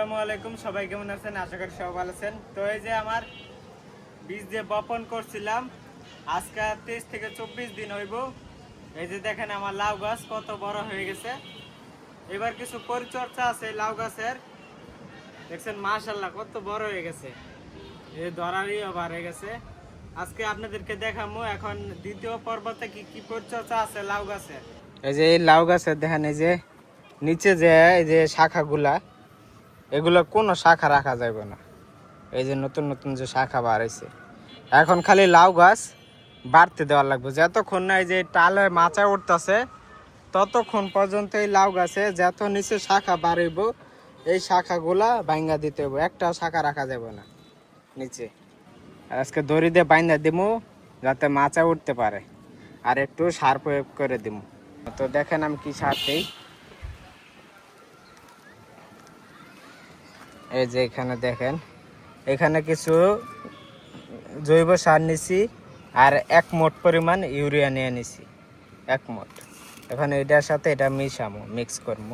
আসসালামু আলাইকুম, সবাই কেমন আছেন? আশা করি সবাই ভালো আছেন। তো এই যে আমার বীজ যে বপন করছিলাম, আজকে তেইশ থেকে চব্বিশ দিন হইব। এই যে দেখেন আমার লাউ গাছ কত বড় হয়ে গেছে। এবার কিছু পরিচর্যা আছে লাউ গাছের। দেখছেন মাশাল্লাহ কত বড় হয়ে গেছে। এই ধরারই বার হয়ে গেছে। আজকে আপনাদেরকে দেখামো, এখন দ্বিতীয় পর্বতে কি কি পরিচর্যা আছে লাউ গাছের? এই যে এই লাউ গাছের, দেখেন এই যে নিচে যে, এই যে শাখাগুলা এগুলো কোনো শাখা রাখা যাবে না। এই যে নতুন নতুন যে শাখা বাড়াইছে এখন খালি লাউ গাছ বাড়তে দেওয়া লাগবে। যতক্ষণ না এই যে টালে মাচা উঠতেছে, ততক্ষণ পর্যন্ত এই লাউ গাছে যত নিচে শাখা বাড়াইব এই শাখাগুলা ভাঙ্গা দিতে হবে একটা শাখা রাখা যাবে না নিচে। আজকে দড়ি দিয়ে বাইন্দা দিমু, যাতে মাচা উঠতে পারে। আর একটু সার প্রয়োগ করে দিমু। তো দেখেন আমি কি সার দিই। এই যে এখানে দেখেন। এখানে কিছু জৈব সার নিছি আর এক মোট পরিমাণ ইউরিয়া নিয়ে নিছি। এক মোট। এখন এটার সাথে এটা মিশামো মিক্স করব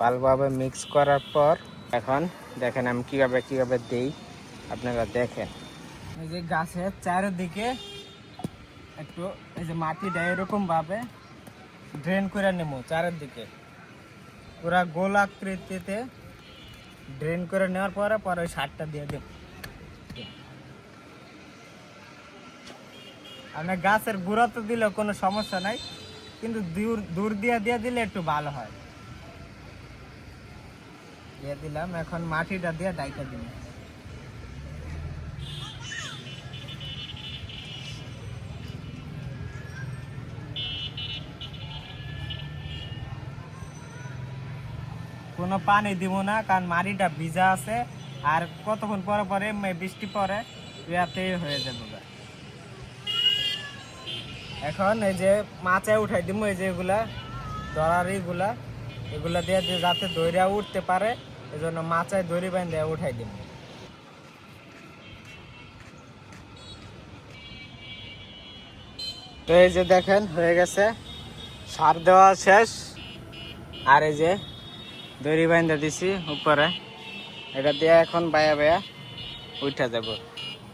ভালোভাবে মিক্স করার পর এখন দেখেন আমি কীভাবে কীভাবে দিই, আপনারা দেখেন। এই যে গাছের চারিদিকে একটু এই যে মাটিটা এরকম ভাবে ড্রেন করে নেব চারিদিকে। পুরা গোল আকৃতিতে ড্রেন করে নেওয়ার পরে পরে ওই সারটা দিয়ে দেব। আপনার গাছের গুঁড়া তো দিলে কোনো সমস্যা নাই, কিন্তু দূর দূর দিয়ে দিয়ে দিলে একটু ভালো হয়। দিয়ে দিলাম, এখন মাটিটা দিয়ে ডাইকা দিন কোনো পানি দিব না, কারণ মাটিটা ভিজা আছে, আর কতক্ষণ পরে পরে বৃষ্টি পরে ইয়াতে হয়ে যাবে এখন এই যে মাচায় উঠাই দিব এই যে এগুলা দরারিগুলা এগুলা দিয়ে যাতে দইরা উঠতে পারে এই জন্য মাচায় দড়ি বান্ধে উঠাই দিব তো এই যে দেখেন, হয়ে গেছে, সার দেওয়া শেষ। আর এই যে দড়ি বান্ধা দিছি উপরে। এটা দিয়ে এখন বায়া বায়া উঠে যাব।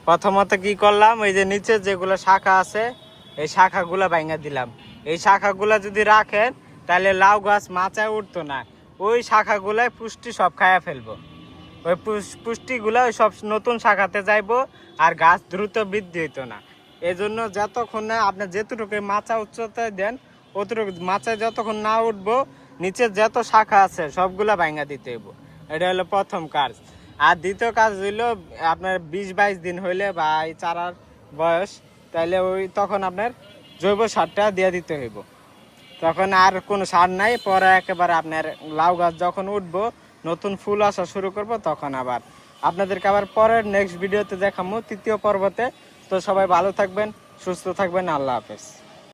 প্রথমত কি করলাম, এই যে নিচে যেগুলো শাখা আছে, এই শাখাগুলা ভাঙা দিলাম। এই শাখাগুলা যদি রাখেন, তাহলে লাউ গাছ মাচায় উঠতো না। ওই শাখাগুলাই পুষ্টি সব খায়া ফেলব। ওই পুষ- পুষ্টিগুলা ওই সব নতুন শাখাতে যাইবো আর গাছ দ্রুত বৃদ্ধি হইতো না। এই জন্য যতক্ষণ না আপনি যেতটুকু মাচা উচ্চতায় দেন, অতটুকু মাচায় যতক্ষণ না উঠবো নিচে যত শাখা আছে, সবগুলা ভাঙা দিতে হইব। এটা হলো প্রথম কাজ। আর দ্বিতীয় কাজ হইল, আপনার বিশ বাইশ দিন হইলে বা এই চারার বয়স তাহলে ওই তখন আপনার জৈব সারটা দিয়ে দিতে হইব। তখন আর কোনো সার নাই, পরে একেবারে আপনার লাউ গাছ যখন উঠবো, নতুন ফুল আসা শুরু করব, তখন আবার আপনাদেরকে আবার পরের নেক্সট ভিডিওতে দেখাবো তৃতীয় পর্বতে। তো সবাই ভালো থাকবেন, সুস্থ থাকবেন, আল্লাহ হাফেজ।